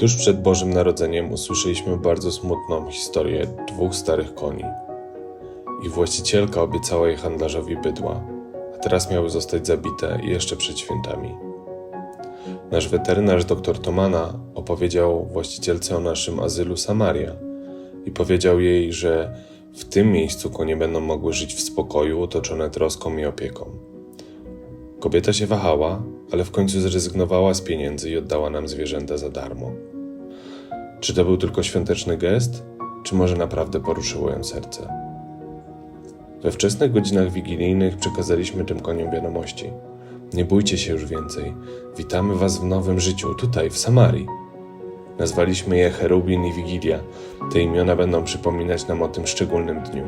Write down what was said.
Tuż przed Bożym Narodzeniem usłyszeliśmy bardzo smutną historię dwóch starych koni. Ich właścicielka obiecała je handlarzowi bydła, a teraz miały zostać zabite jeszcze przed świętami. Nasz weterynarz dr Tomana opowiedział właścicielce o naszym azylu Samaria i powiedział jej, że w tym miejscu konie będą mogły żyć w spokoju, otoczone troską i opieką. Kobieta się wahała, ale w końcu zrezygnowała z pieniędzy i oddała nam zwierzęta za darmo. Czy to był tylko świąteczny gest, czy może naprawdę poruszyło ją serce? We wczesnych godzinach wigilijnych przekazaliśmy tym koniom wiadomości. Nie bójcie się już więcej. Witamy was w nowym życiu, tutaj, w Samarii. Nazwaliśmy je Cherubin i Wigilia. Te imiona będą przypominać nam o tym szczególnym dniu.